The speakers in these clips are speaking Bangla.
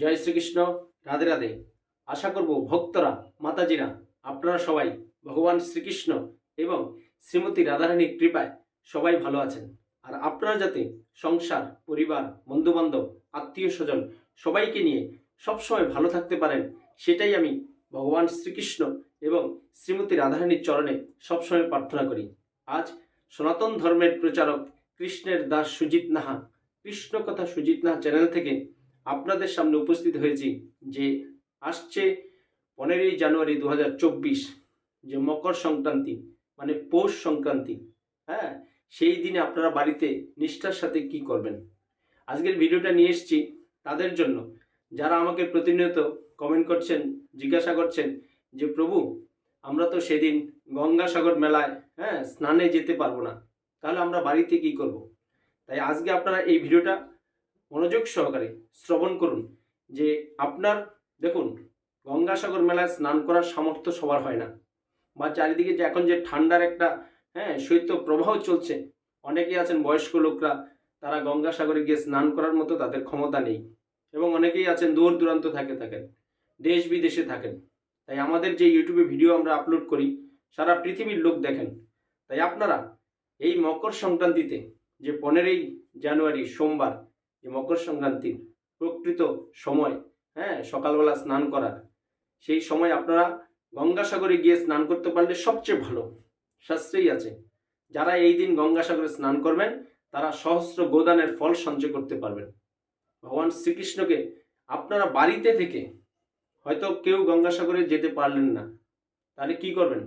জয় শ্রীকৃষ্ণ, রাধে রাধে। আশা করব ভক্তরা, মাতাজিরা, আপনারা সবাই ভগবান শ্রীকৃষ্ণ এবং শ্রীমতী রাধারানীর কৃপায় সবাই ভালো আছেন। আর আপনারা যাতে সংসার, পরিবার, বন্ধুবান্ধব আত্মীয় স্বজন সবাইকে নিয়ে সবসময় ভালো থাকতে পারেন, সেটাই আমি ভগবান শ্রীকৃষ্ণ এবং শ্রীমতী রাধারানীর চরণে সবসময় প্রার্থনা করি। আজ সনাতন ধর্মের প্রচারক কৃষ্ণের দাস সুজিত নাহা কৃষ্ণ কথা সুজিত নাহা চ্যানেল থেকে আপনাদের সামনে উপস্থিত হয়েছি যে আসছে পনেরোই জানুয়ারি দু হাজার চব্বিশ যে মকর সংক্রান্তি মানে পৌষ সংক্রান্তি হ্যাঁ? সেই দিনে আপনারা বাড়িতে নিষ্ঠার সাথে কি করবেন? আজকের ভিডিওটা নিয়ে এসেছি তাদের জন্য। যারা আমাকে প্রতিনিয়ত কমেন্ট করছেন, জিজ্ঞাসা করছেন যে, প্রভু, আমরা তো সেদিন গঙ্গাসাগর মেলায় হ্যাঁ স্নানে যেতে পারব না। তাহলে আমরা বাড়িতে কি করব। তাই আজকে আপনারা এই ভিডিওটা মনোযোগ সহকারে শ্রবণ করুন যে আপনার, দেখুন, গঙ্গাসাগর মেলায় স্নান করার সামর্থ্য সবার হয় না। বা চারিদিকে যে এখন যে ঠান্ডার একটা হ্যাঁ শৈত্য প্রবাহ চলছে, অনেকেই আছেন বয়স্ক লোকরা, তারা গঙ্গাসাগরে গিয়ে স্নান করার মতো তাদের ক্ষমতা নেই এবং অনেকেই আছেন দূর দূরান্ত থাকে থাকেন, দেশ বিদেশে থাকেন। তাই আমাদের যে ইউটিউবে ভিডিও আমরা আপলোড করি, সারা পৃথিবীর লোক দেখেন। তাই আপনারা এই মকর সংক্রান্তিতে যে পনেরোই জানুয়ারি সোমবার যে মকর সংক্রান্তির প্রকৃত সময় হ্যাঁ সকালবেলা স্নান করার। সেই সময় আপনারা গঙ্গাসাগরে গিয়ে স্নান করতে পারলে সবচেয়ে ভালো। শাস্ত্রেই আছে, যারা এই দিন গঙ্গাসাগরে স্নান করবেন, তারা সহস্র গোদানের ফল সঞ্চয় করতে পারবেন। ভগবান শ্রীকৃষ্ণকে আপনারা বাড়িতে থেকে হয়তো কেউ গঙ্গাসাগরে যেতে পারলেন না, তাহলে কি করবেন?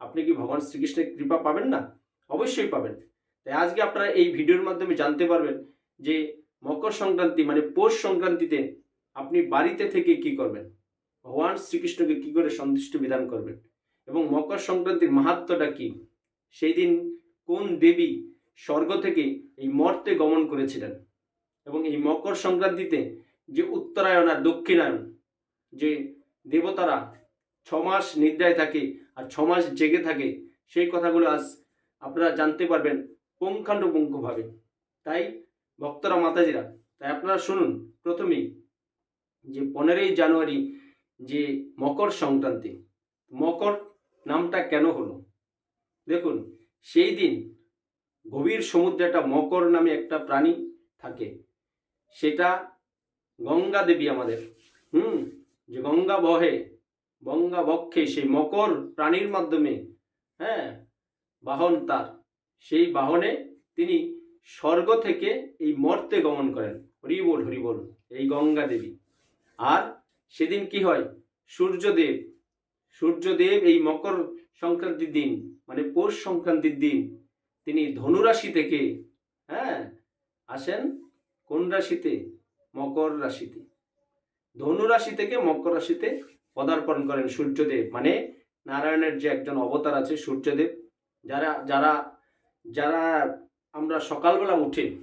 আপনি কি ভগবান শ্রীকৃষ্ণের কৃপা পাবেন না? অবশ্যই পাবেন। তাই আজকে আপনারা এই ভিডিওর মাধ্যমে জানতে পারবেন যে মকর সংক্রান্তি মানে পৌষ সংক্রান্তিতে আপনি বাড়িতে থেকে কি করবেন? ভগবান শ্রীকৃষ্ণকে কি করে সন্তুষ্ট বিধান করবেন? এবং মকর সংক্রান্তির মাহাত্মটা কি? সেই দিন কোন দেবী স্বর্গ থেকে এই মর্তে গমন করেছিলেন? এবং এই মকর সংক্রান্তিতে যে উত্তরায়ণ আর দক্ষিণায়ন যে দেবতারা ছ মাস নিদ্রায় থাকে আর ছ মাস জেগে থাকে, সেই কথাগুলো আজ আপনারা জানতে পারবেন পুঙ্খানুপুঙ্খভাবে। তাই ভক্তরা মাতাজিরা, তাই আপনারা শুনুন প্রথমেই যে পনেরোই জানুয়ারি যে মকর সংক্রান্তি, মকর নামটা কেন হলো? দেখুন, সেই দিন গভীর সমুদ্রে একটা মকর নামে একটা প্রাণী থাকে, সেটা গঙ্গা দেবী আমাদের, হুম? যে গঙ্গা বহে, গঙ্গা বক্ষে সেই মকর প্রাণীর মাধ্যমে হ্যাঁ বাহন তার, সেই বাহনে তিনি স্বর্গ থেকে এই মর্তে গমন করেন। হরিবোল হরিবোল এই গঙ্গা দেবী। আর সেদিন কি হয়? সূর্যদেব সূর্যদেব এই মকর সংক্রান্তির দিন মানে পৌষ সংক্রান্তির দিন, তিনি ধনুরাশি থেকে হ্যাঁ আসেন কোন রাশিতে? মকর রাশিতে। ধনু রাশি থেকে মকর রাশিতে পদার্পণ করেন সূর্যদেব। মানে নারায়ণের যে একজন অবতার আছে সূর্যদেব, যারা যারা যারা আমরা সকালবেলা উঠে,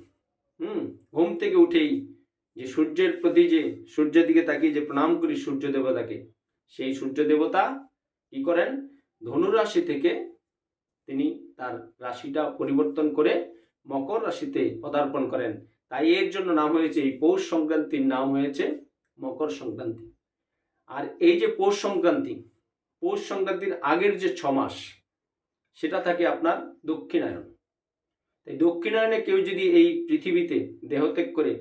হুম, ঘুম থেকে উঠেই যে সূর্যের প্রতি যে সূর্যের দিকে তাকিয়ে যে প্রণাম করি সূর্য দেবতাকে, সেই সূর্য দেবতা কি করেন? ধনু রাশি থেকে তিনি তার রাশিটা পরিবর্তন করে মকর রাশিতে পদার্পণ করেন। তাই এর জন্য নাম হয়েছে এই পৌষ সংক্রান্তির নাম হয়েছে মকর সংক্রান্তি। আর এই যে পৌষ সংক্রান্তি, পৌষ সংক্রান্তির আগের যে ছ মাস সেটা থাকে আপনার দক্ষিণায়ন। তাই দক্ষিণায়নে কেউ যদি এই পৃথিবীতে দেহত্যাগ করে,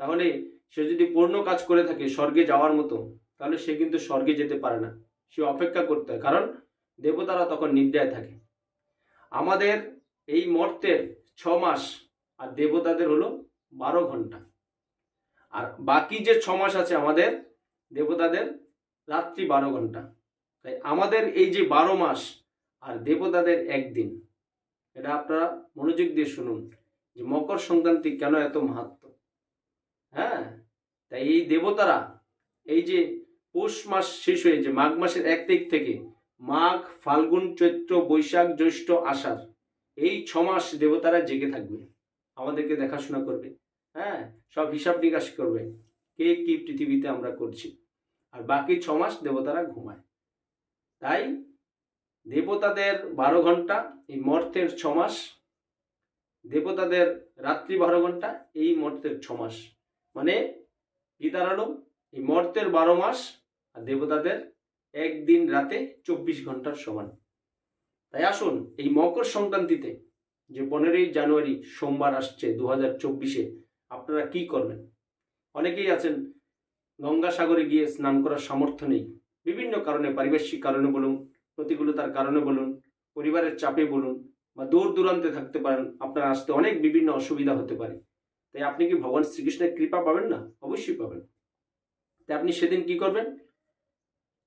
তাহলে সে যদি পূর্ণ কাজ করে থাকে স্বর্গে যাওয়ার মতো, তাহলে সে কিন্তু স্বর্গে যেতে পারে না। সে অপেক্ষা করতে হয়, কারণ দেবতারা তখন নিদ্রায় থাকে। আমাদের এই মর্তের ছ মাস আর দেবতাদের হলো বারো ঘণ্টা। আর বাকি যে ছ মাস আছে আমাদের, দেবতাদের রাত্রি বারো ঘণ্টা। তাই আমাদের এই যে বারো মাস আর দেবতাদের একদিন। এটা আপনারা মনোযোগ দিয়ে শুনুন যে মকর সংক্রান্তি কেন এত মাহাত্ম? হ্যাঁ? তাই এই দেবতারা, এই যে পৌষ মাস শেষ হয়ে যে মাঘ মাসের এক তারিখ থেকে মাঘ, ফাল্গুন, চৈত্র, বৈশাখ, জ্যৈষ্ঠ, আষাঢ়, এই ছ মাস দেবতারা জেগে থাকবে, আমাদেরকে দেখাশোনা করবে হ্যাঁ? সব হিসাব নিকাশ করবে, কে কি পৃথিবীতে আমরা করছি। আর বাকি ছ মাস দেবতারা ঘুমায়। তাই দেবতাদের বারো ঘণ্টা, এই মর্তের ছমাস দেবতাদের রাত্রি বারো ঘণ্টা, এই মর্তের ছমাস মানে কি দাঁড়াল? এই মর্তের বারো মাস আর দেবতাদের একদিন রাতে চব্বিশ ঘণ্টার সমান। তাই আসুন, এই মকর সংক্রান্তিতে যে পনেরোই জানুয়ারি সোমবার আসছে দু হাজার চব্বিশে, আপনারা কি করবেন? অনেকেই আছেন, গঙ্গাসাগরে গিয়ে স্নান করার সামর্থ্য নেই। বিভিন্ন কারণে, পারিপার্শ্বিক কারণে বলুন প্রতিকূলতার কারণে বলুন, পরিবারের চাপে বলুন বা দূর দূরান্তে থাকতে পারেন, আপনার আসতে অনেক বিভিন্ন অসুবিধা হতে পারে। তাই আপনি কি ভগবান শ্রীকৃষ্ণের কৃপা পাবেন না? অবশ্যই পাবেন। তাই আপনি সেদিন কি করবেন?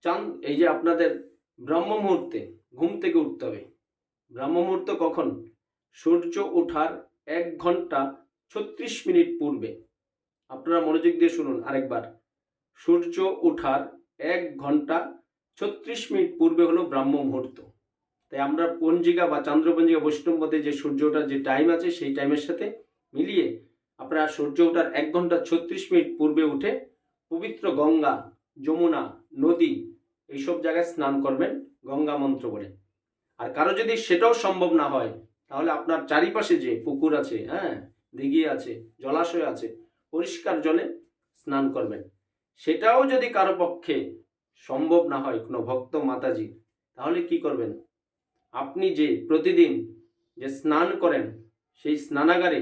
চাঁদ এই যে আপনাদের ব্রহ্ম মুহূর্তে ঘুম থেকে উঠতে হবে। ব্রহ্ম মুহূর্ত কখন? সূর্য ওঠার এক ঘণ্টা ছত্রিশ মিনিট পূর্বে। আপনারা মনোযোগ দিয়ে শুনুন আরেকবার। সূর্য ওঠার এক ঘণ্টা ছত্রিশ মিনিট পূর্বে হলো ব্রাহ্ম মুহূর্ত। তাই আমরা পঞ্জিকা বা চন্দ্রপঞ্জিকা বৈষ্ণব মতে যে সূর্য ওঠার যে টাইম আছে সেই টাইমের সাথে মিলিয়ে আপনারা সূর্য ওঠার এক ঘণ্টা ছত্রিশ মিনিট পূর্বে উঠে পবিত্র গঙ্গা, যমুনা, নদী এইসব জায়গায় স্নান করবেন গঙ্গা মন্ত্র বলে। আর কারও যদি সেটাও সম্ভব না হয়, তাহলে আপনার চারিপাশে যে পুকুর আছে হ্যাঁ দিঘি আছে, জলাশয় আছে, পরিষ্কার জলে স্নান করবেন। সেটাও যদি কারও পক্ষে সম্ভব না হয় কোনো ভক্ত মাতাজি, তাহলে কি করবেন? আপনি যে প্রতিদিন যে স্নান করেন, সেই স্নানাগারে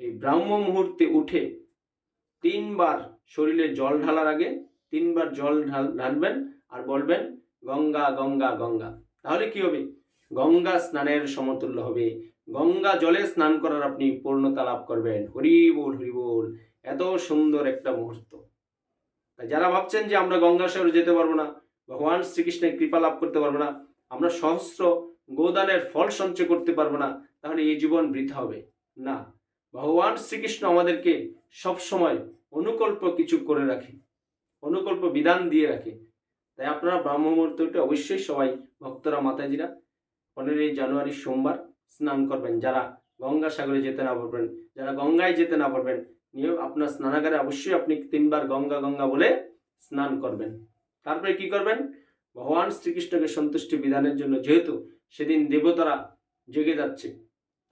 এই ব্রাহ্ম মুহূর্তে উঠে তিনবার শরীরে জল ঢালার আগে তিনবার জল ঢাল, ঢালবেন আর বলবেন, গঙ্গা গঙ্গা গঙ্গা। তাহলে কি হবে? গঙ্গা স্নানের সমতুল্য হবে। গঙ্গা জলে স্নান করার আপনি পূর্ণতা লাভ করবেন। হরি বল হরি বল। এত সুন্দর একটা মুহূর্ত। তাই যারা ভাবছেন যে আমরা গঙ্গাসাগরে যেতে পারব না, ভগবান শ্রীকৃষ্ণের কৃপা লাভ করতে পারব না, আমরা সহস্র গোদানের ফল সঞ্চয় করতে পারব না, তাহলে এই জীবন বৃথা হবে। না, ভগবান শ্রীকৃষ্ণ আমাদেরকে সবসময় অনুকল্প কিছু করে রাখে, অনুকল্প বিধান দিয়ে রাখে। তাই আপনারা ব্রাহ্ম মুহূর্তটা অবশ্যই সবাই ভক্তরা, মাতাজিরা, পনেরোই জানুয়ারি সোমবার স্নান করবেন। যারা গঙ্গাসাগরে যেতে না পারবেন, যারা গঙ্গায় যেতে না পারবেন নিয়ে আপনার স্নানাগারে অবশ্যই আপনি তিনবার গঙ্গা গঙ্গা বলে স্নান করবেন। তারপরে কি করবেন? ভগবান শ্রীকৃষ্ণকে সন্তুষ্টি বিধানের জন্য যেহেতু সেদিন দেবতারা জেগে যাচ্ছে,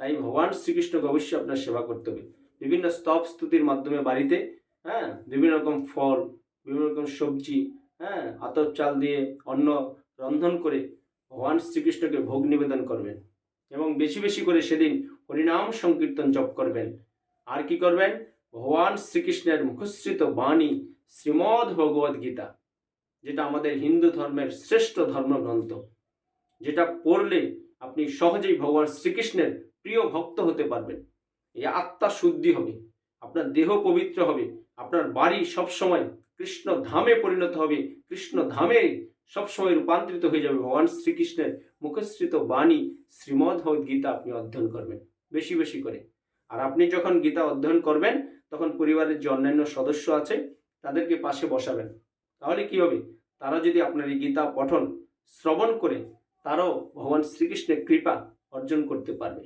তাই ভগবান শ্রীকৃষ্ণকে অবশ্যই আপনার সেবা করতে হবে। বিভিন্ন স্তব স্তুতির মাধ্যমে বাড়িতে হ্যাঁ বিভিন্ন রকম ফল, বিভিন্ন রকম সবজি হ্যাঁ আতর চাল দিয়ে অন্ন রন্ধন করে ভগবান শ্রীকৃষ্ণকে ভোগ নিবেদন করবেন এবং বেশি বেশি করে সেদিন হরিনাম সংকীর্তন জপ করবেন। আর কি করবেন? ভগবান শ্রীকৃষ্ণের মুখশ্রিত বাণী শ্রীমদ্ ভগবদ গীতা, যেটা আমাদের হিন্দু ধর্মের শ্রেষ্ঠ ধর্মগ্রন্থ, যেটা পড়লে আপনি সহজেই ভগবান শ্রীকৃষ্ণের প্রিয় ভক্ত হতে পারবেন। এই আত্মা শুদ্ধি হবে, আপনার দেহ পবিত্র হবে, আপনার বাড়ি সবসময় কৃষ্ণ ধামে পরিণত হবে, কৃষ্ণ ধামে সবসময় রূপান্তরিত হয়ে যাবে। ভগবান শ্রীকৃষ্ণের মুখশ্রিত বাণী শ্রীমদ্ গীতা আপনি অধ্যয়ন করবেন, বেশি বেশি করে। আর আপনি যখন গীতা অধ্যয়ন করবেন তখন পরিবারের যে অন্যান্য সদস্য আছে, তাদেরকে পাশে বসাবেন। তাহলে কি হবে? তারা যদি আপনার এই গীতা পঠন শ্রবণ করে, তারাও ভগবান শ্রীকৃষ্ণের কৃপা অর্জন করতে পারবে।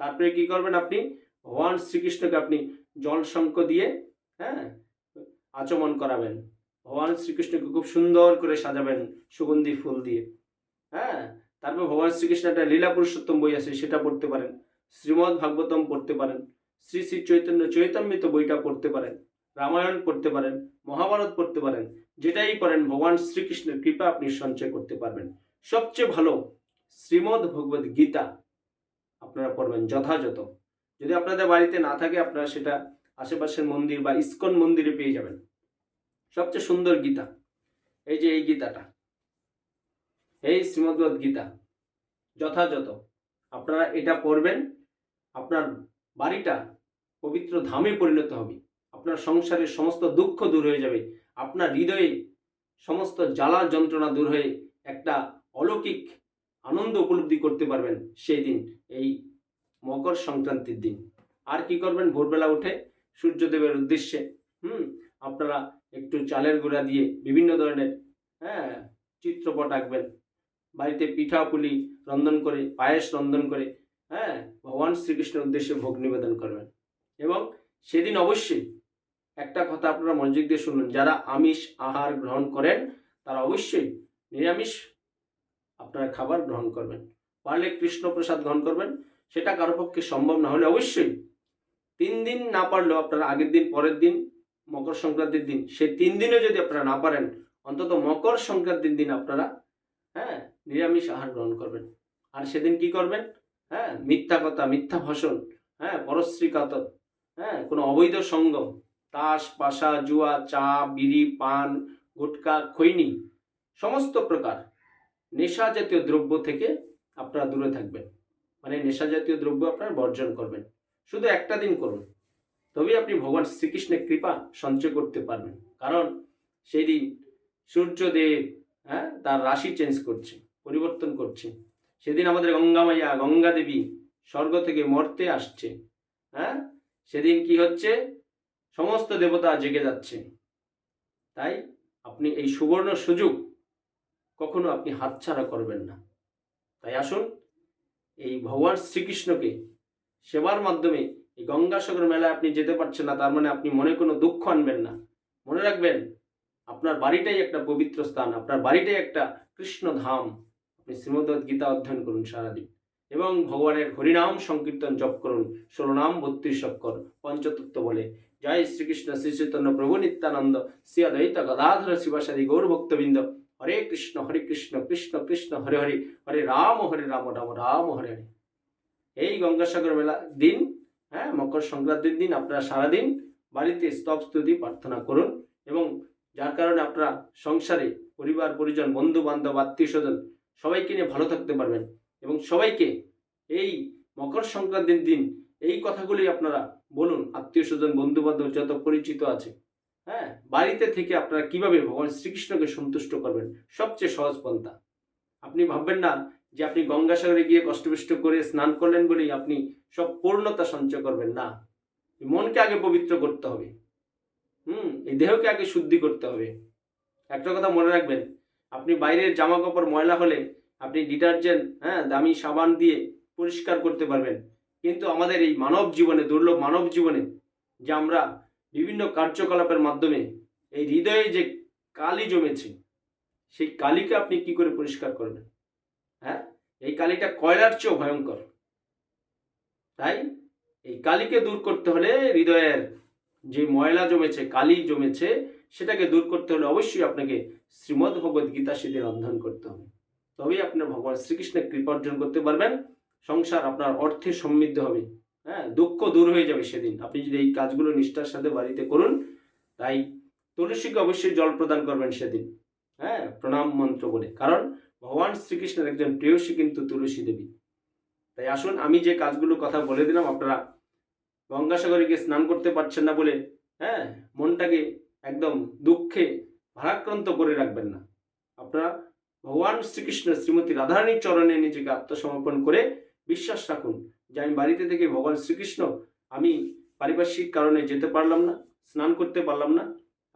তারপরে কি করবেন আপনি? ভগবান শ্রীকৃষ্ণকে আপনি জল শঙ্খ দিয়ে হ্যাঁ আচমন করাবেন। ভগবান শ্রীকৃষ্ণকে খুব সুন্দর করে সাজাবেন সুগন্ধি ফুল দিয়ে। হ্যাঁ তারপর ভগবান শ্রীকৃষ্ণ একটা লীলা পুরুষোত্তম বই আছে, সেটা পড়তে পারেন। শ্রীমদ্ ভাগবতম পড়তে পারেন। শ্রী শ্রী চৈতন্য চৈতন্যিত বইটা পড়তে পারেন, রামায়ণ পড়তে পারেন, মহাভারত পড়তে পারেন, যেটাই পড়েন, ভগবান শ্রীকৃষ্ণের কৃপা আপনি সঞ্চয় করতে পারবেন। সবচেয়ে ভালো, শ্রীমদ্ ভগবত গীতা আপনারা পড়বেন যথাযথ। যদি আপনাদের বাড়িতে না থাকে, আপনারা সেটা আশেপাশের মন্দির বা ইস্কন মন্দিরে পেয়ে যাবেন। সবচেয়ে সুন্দর গীতা, এই যে এই গীতাটা, এই শ্রীমদ্ভগবত গীতা, যথাযথ। আপনারা এটা পড়বেন, আপনার বাড়িটা পবিত্র ধামে পরিণত হবে। আপনার সংসারের সমস্ত দুঃখ দূর হয়ে যাবে। আপনার হৃদয়ে সমস্ত জ্বালা যন্ত্রণা দূর হয়ে একটা অলৌকিক আনন্দ উপলব্ধি করতে পারবেন সেই দিন, এই মকর সংক্রান্তির দিন। আর কি করবেন? ভোরবেলা উঠে সূর্যদেবের উদ্দেশ্যে, হুম, আপনারা একটু চালের গুঁড়া দিয়ে বিভিন্ন ধরনের হ্যাঁ চিত্রপট আঁকবেন। বাড়িতে পিঠা পুলি রন্ধন করে, পায়েস রন্ধন করে হ্যাঁ ভগবান শ্রীকৃষ্ণের উদ্দেশ্যে ভোগ নিবেদন করবেন। এবং সেদিন অবশ্যই একটা কথা আপনারা মনোযোগ দিয়ে শুনুন যারা আমিষ আহার গ্রহণ করেন, তারা অবশ্যই নিরামিষ আপনারা খাবার গ্রহণ করবেন। পারলে কৃষ্ণ প্রসাদ গ্রহণ করবেন, সেটা কারও পক্ষে সম্ভব না। হলে অবশ্যই তিন দিন না পারলেও আপনারা আগের দিন, পরের দিন, মকর সংক্রান্তির দিন, সেই তিন দিনে যদি আপনারা না পারেন, অন্তত মকর সংক্রান্তির দিন আপনারা হ্যাঁ নিরামিষ আহার গ্রহণ করবেন। আর সেদিন কি করবেন? হ্যাঁ মিথ্যা কথা, মিথ্যা ভাষণ হ্যাঁ পরশ্রী কাতর হ্যাঁ কোনো অবৈধ সঙ্গম। তাস, পাশা, জুয়া, চা, বিড়ি, পান, গুটকা, খৈনি, সমস্ত প্রকার নেশা জাতীয় দ্রব্য থেকে আপনারা দূরে থাকবেন। মানে নেশা জাতীয় দ্রব্য আপনারা বর্জন করবেন। শুধু একটা দিন করুন, তবেই আপনি ভগবান শ্রীকৃষ্ণের কৃপা সঞ্চয় করতে পারবেন। কারণ সেই দিন সূর্যদেব হ্যাঁ তার রাশি চেঞ্জ করছে, পরিবর্তন করছে। সেদিন আমাদের গঙ্গা মাইয়া গঙ্গা দেবী স্বর্গ থেকে মর্তে আসছে হ্যাঁ সেদিন কি হচ্ছে? সমস্ত দেবতা জেগে যাচ্ছে। তাই আপনি এই সুবর্ণ সুযোগ কখনো আপনি হাতছাড়া করবেন না। তাই আসুন, এই ভগবান শ্রীকৃষ্ণকে সেবার মাধ্যমে এই গঙ্গাসাগর মেলায় আপনি যেতে পারছেন না, তার মানে আপনি মনে কোনো দুঃখ আনবেন না। মনে রাখবেন, আপনার বাড়িটাই একটা পবিত্র স্থান, আপনার বাড়িটাই একটা কৃষ্ণ ধাম। আপনি শ্রীমদ গীতা অধ্যয়ন করুন সারাদিন। এবং ভগবানের হরিনাম সংকীর্তন জপ করুন। ষোলনাম বত্রিশ অক্ষর, পঞ্চতত্ত্ব বলে। জয় শ্রীকৃষ্ণ শ্রী চৈতন্য প্রভু নিত্যানন্দ। শ্রী অদ্বৈত গদাধর শিবাসাদি গৌর ভক্তবৃন্দ। হরে কৃষ্ণ হরে কৃষ্ণ কৃষ্ণ কৃষ্ণ, হরে হরে। হরে রাম হরে রাম রাম রাম, হরে হরে। এই গঙ্গাসাগর মেলা দিন হ্যাঁ মকর সংক্রান্তির দিন, আপনারা সারাদিন বাড়িতে স্তব, স্তুতি, প্রার্থনা করুন এবং যার কারণে আপনারা সংসারে, পরিবার, পরিজন বন্ধু বান্ধব আত্মীয় স্বজন সবাইকে নিয়ে ভালো থাকতে পারবেন। এবং সবাইকে এই মকর সংক্রান্তির দিন এই কথাগুলি আপনারা বলুন। আত্মীয় স্বজন বন্ধু বান্ধব যত পরিচিত আছে হ্যাঁ? বাড়িতে থেকে আপনারা কীভাবে ভগবান শ্রীকৃষ্ণকে সন্তুষ্ট করবেন? সবচেয়ে সহজ পন্থা। আপনি ভাববেন না যে আপনি গঙ্গাসাগরে গিয়ে কষ্টবিষ্ট করে স্নান করলেন বলেই আপনি সব পূর্ণতা সঞ্চয় করবেন। না। মনকে আগে পবিত্র করতে হবে। হুম? এই দেহকে আগে শুদ্ধি করতে হবে। একটা কথা মনে রাখবেন, আপনি বাইরের জামা কাপড় ময়লা হলে আপনি ডিটারজেন্ট হ্যাঁ দামি সাবান দিয়ে পরিষ্কার করতে পারবেন। কিন্তু আমাদের এই মানব জীবনে, দুর্লভ মানব জীবনে, যে আমরা বিভিন্ন কার্যকলাপের মাধ্যমে এই হৃদয়ে যে কালি জমেছে, সেই কালিকে আপনি কি করে পরিষ্কার করবেন? হ্যাঁ এই কালিটা কয়লার চেয়েও ভয়ঙ্কর। তাই এই কালিকে দূর করতে হলে হৃদয়ের যে ময়লা জমেছে, কালি জমেছে, সেটাকে দূর করতে হলে অবশ্যই আপনাকে শ্রীমদ্ ভগবদ গীতা সেদিন অধ্যয়ন করতে হবে। তবেই আপনার ভগবান শ্রীকৃষ্ণের কৃপা অর্জন করতে পারবেন। সংসার আপনার অর্থে সমৃদ্ধ হবে। হ্যাঁ দুঃখ দূর হয়ে যাবে সেদিন। আপনি যদি এই কাজগুলো নিষ্ঠার সাথে বাড়িতে করুন, তাই তুলসীকে অবশ্যই জল প্রদান করবেন সেদিন। হ্যাঁ প্রণাম মন্ত্র বলে। কারণ ভগবান শ্রীকৃষ্ণের একজন প্রেয়সী কিন্তু তুলসী দেবী। তাই আসুন, আমি যে কাজগুলো কথা বলে দিলাম, আপনারা গঙ্গাসাগরে গিয়ে স্নান করতে পারছেন না বলে হ্যাঁ মনটাকে একদম দুঃখে ভারাক্রান্ত করে রাখবেন না। আপনারা ভগবান শ্রীকৃষ্ণ শ্রীমতী রাধারানীর চরণে নিজেকে আত্মসমর্পণ করে বিশ্বাস রাখুন যে আমি বাড়িতে থেকে ভগবান শ্রীকৃষ্ণ, আমি পারিপার্শ্বিক কারণে যেতে পারলাম না, স্নান করতে পারলাম না,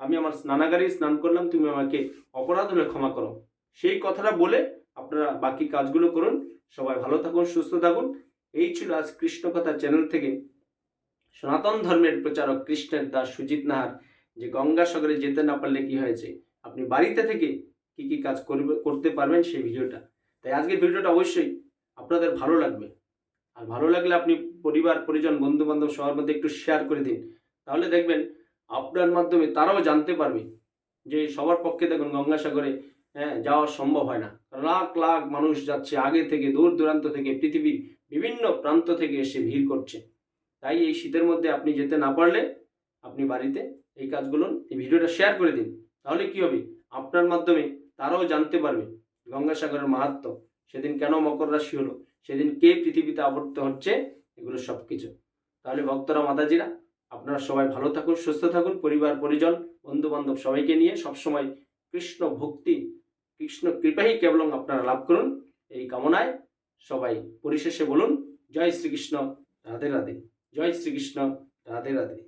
আমি আমার স্নানাগারে স্নান করলাম, তুমি আমাকে অপরাধ হলে ক্ষমা করো। সেই কথাটা বলে আপনারা বাকি কাজগুলো করুন, সবাই ভালো থাকুন, সুস্থ থাকুন। এই ছিল আজ কৃষ্ণ কথা চ্যানেল থেকে। সনাতন ধর্মের প্রচারক কৃষ্ণের দাস সুজিত নাহার যে গঙ্গাসাগরে যেতে না পারলে কি হয়েছে? আপনি বাড়িতে থেকে কি কি কাজ করবে, করতে পারবেন সেই ভিডিওটা। তাই আজকের ভিডিওটা অবশ্যই আপনাদের ভালো লাগবে। আর ভালো লাগলে আপনি পরিবার, পরিজন বন্ধু বান্ধব সবার মধ্যে একটু শেয়ার করে দিন। তাহলে দেখবেন আপনার মাধ্যমে তারাও জানতে পারবে যে সবার পক্ষে দেখুন গঙ্গাসাগরে হ্যাঁ যাওয়া সম্ভব হয় না। লাখ লাখ মানুষ যাচ্ছে আগে থেকে, দূর দূরান্ত থেকে, পৃথিবীর বিভিন্ন প্রান্ত থেকে এসে ভিড় করছে। তাই এই শীতের মধ্যে আপনি যেতে না পারলে আপনি বাড়িতে এই কাজগুলো, এই ভিডিওটা শেয়ার করে দিন। তাহলে কি হবে? আপনার মাধ্যমে তারাও জানতে পারবে গঙ্গাসাগরের মাহাত্ম সেদিন কেন মকর রাশি হলো? সেদিন কে পৃথিবীতে আবর্ত হচ্ছে? এগুলো সব কিছু তাহলে ভক্তরা, মাতাজিরা, আপনারা সবাই ভালো থাকুন, সুস্থ থাকুন, পরিবার, পরিজন বন্ধু বান্ধব সবাইকে নিয়ে সবসময় কৃষ্ণ ভক্তি, কৃষ্ণ কৃপাই কেবলং আপনারা লাভ করুন। এই কামনায় সবাই পরিশেষে বলুন, জয় শ্রীকৃষ্ণ, রাধে রাধে। জয় শ্রীকৃষ্ণ, রাধে রাধে।